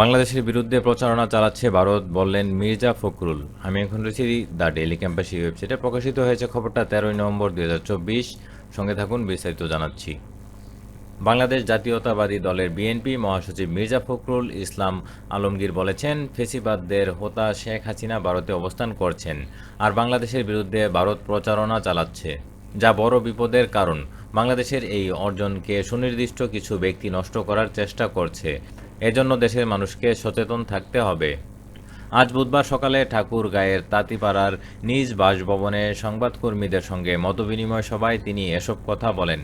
বাংলাদেশের বিরুদ্ধে প্রচারণা চালাচ্ছে ভারত বললেন মির্জা ফখরুল। আমি এখন রয়েছি দ্য ডেইলি ক্যাম্পাসি ওয়েবসাইটে। প্রকাশিত হয়েছে খবরটা তেরোই নভেম্বর দুই হাজার চব্বিশ। সঙ্গে থাকুন, বিস্তারিত জানাচ্ছি। বাংলাদেশ জাতীয়তাবাদী দলের বিএনপি মহাসচিব মির্জা ফখরুল ইসলাম আলমগীর বলেছেন, ফেসিবাদদের হোতা শেখ হাসিনা ভারতে অবস্থান করছেন আর বাংলাদেশের বিরুদ্ধে ভারত প্রচারণা চালাচ্ছে। যা বড় বিপদের কারণ। বাংলাদেশের এই অর্জনকে সুনির্দিষ্ট কিছু ব্যক্তি নষ্ট করার চেষ্টা করছে। এজন্য দেশের মানুষকে সচেতন থাকতে হবে। আজ বুধবার সকালে ঠাকুর গায়ের তাঁতিপাড়ার নিজ বাসভবনে সংবাদকর্মীদের সঙ্গে মতবিনিময় সভায় তিনি এসব কথা বলেন।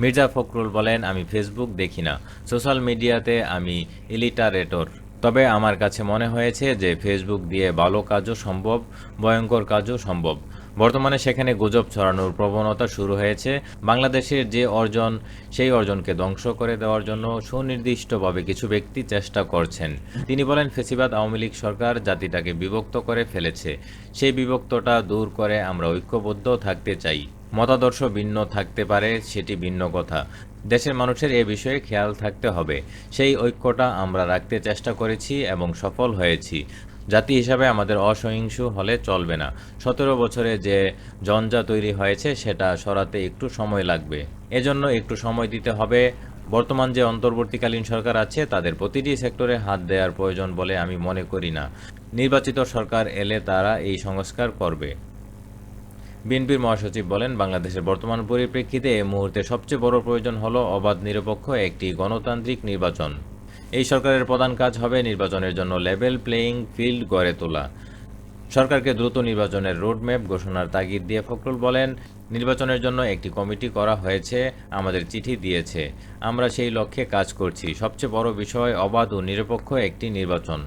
মির্জা ফখরুল বলেন, আমি ফেসবুক দেখি না, সোশ্যাল মিডিয়াতে আমি ইলিটারেটর। তবে আমার কাছে মনে হয়েছে যে ফেসবুক দিয়ে ভালো কাজও সম্ভব, ভয়ঙ্কর কাজও সম্ভব। বর্তমানে সেখানে গুজব ছড়ানোর প্রবণতা শুরু হয়েছে। বাংলাদেশের যে অর্জন, সেই অর্জনকে ধ্বংস করে দেওয়ার জন্য সুনির্দিষ্টভাবে কিছু ব্যক্তি চেষ্টা করছেন। তিনি বলেন, ফেসিবাদ আওয়ামী লীগ সরকার জাতিটাকে বিভক্ত করে ফেলেছে। সেই বিভক্তটা দূর করে আমরা ঐক্যবদ্ধ থাকতে চাই। মতাদর্শ ভিন্ন থাকতে পারে, সেটি ভিন্ন কথা। দেশের মানুষের এ বিষয়ে খেয়াল থাকতে হবে। সেই ঐক্যটা আমরা রাখতে চেষ্টা করেছি এবং সফল হয়েছি। জাতি হিসাবে আমাদের অসহিংস হলে চলবে না। সতেরো বছরে যে জঞ্জা তৈরি হয়েছে, সেটা সরাতে একটু সময় লাগবে। এজন্য একটু সময় দিতে হবে। বর্তমান যে অন্তর্বর্তীকালীন সরকার আছে, তাদের প্রতিটি সেক্টরে হাত দেওয়ার প্রয়োজন বলে আমি মনে করি না। নির্বাচিত সরকার এলে তারা এই সংস্কার করবে। বিএনপির মহাসচিব বলেন, বাংলাদেশের বর্তমান পরিপ্রেক্ষিতে এই মুহূর্তে সবচেয়ে বড় প্রয়োজন হল অবাধ নিরপেক্ষ একটি গণতান্ত্রিক নির্বাচন। এই সরকারের প্রধান কাজ হবে নির্বাচনের জন্য লেভেল প্লেয়িং ফিল্ড গড়ে তোলা। সরকারকে দ্রুত নির্বাচনের রোডম্যাপ ঘোষণার তাগিদ দিয়ে ফখরুল বলেন, নির্বাচনের জন্য একটি কমিটি করা হয়েছে, আমাদের চিঠি দিয়েছে। আমরা সেই লক্ষ্যে কাজ করছি। সবচেয়ে বড় বিষয়, অবাধ ও নিরপেক্ষ একটি নির্বাচন।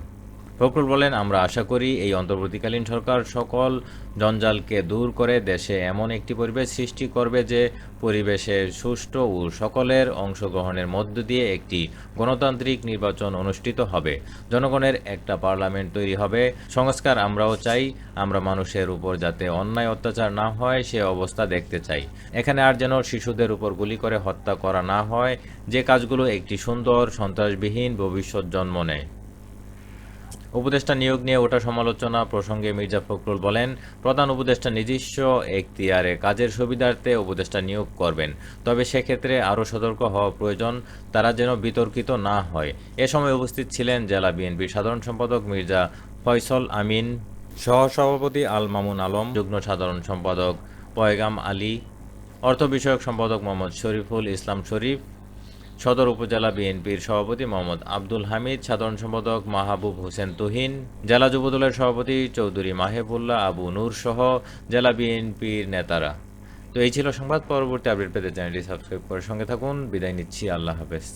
ফখরুল বলেন, আমরা আশা করি এই অন্তর্বর্তীকালীন সরকার সকল জঞ্জালকে দূর করে দেশে এমন একটি পরিবেশ সৃষ্টি করবে যে পরিবেশে সুষ্ঠু ও সকলের অংশগ্রহণের মধ্য দিয়ে একটি গণতান্ত্রিক নির্বাচন অনুষ্ঠিত হবে। জনগণের একটা পার্লামেন্ট তৈরি হবে। সংস্কার আমরাও চাই। আমরা মানুষের উপর যাতে অন্যায় অত্যাচার না হয়, সে অবস্থা দেখতে চাই। এখানে আর যেন শিশুদের উপর গুলি করে হত্যা করা না হয়। যে কাজগুলো একটি সুন্দর, সন্ত্রাসবিহীন ভবিষ্যৎ জন্ম নেয়। উপদেষ্টা নিয়োগ নিয়ে ওঠা সমালোচনা প্রসঙ্গে মির্জা ফখরুল বলেন, প্রধান উপদেষ্টা নিজস্ব এখতিয়ারে কাজের সুবিধার্থে উপদেষ্টা নিয়োগ করবেন। তবে সেক্ষেত্রে আরও সতর্ক হওয়া প্রয়োজন, তারা যেন বিতর্কিত না হয়। এ সময় উপস্থিত ছিলেন জেলা বিএনপির সাধারণ সম্পাদক মির্জা ফয়সল আমিন, সহসভাপতি আল মামুন আলম, যুগ্ম সাধারণ সম্পাদক পয়গাম আলী, অর্থ বিষয়ক সম্পাদক মোহাম্মদ শরীফুল ইসলাম শরীফ সদর উপজেলা বিএনপির সভাপতি মোহাম্মদ আব্দুল হামিদ, সাধারণ সম্পাদক মাহবুব হোসেন তুহিন, জেলা যুবদলের সভাপতি চৌধুরী মাহেবুল্লাহ আবু নূর সহ জেলা বিএনপির নেতারা। তো এই ছিল সংবাদ, পরবর্তী আপডেট পেতে চ্যানেলটি সাবস্ক্রাইব করে সঙ্গে থাকুন। বিদায় নিচ্ছি, আল্লাহ হাফেজ।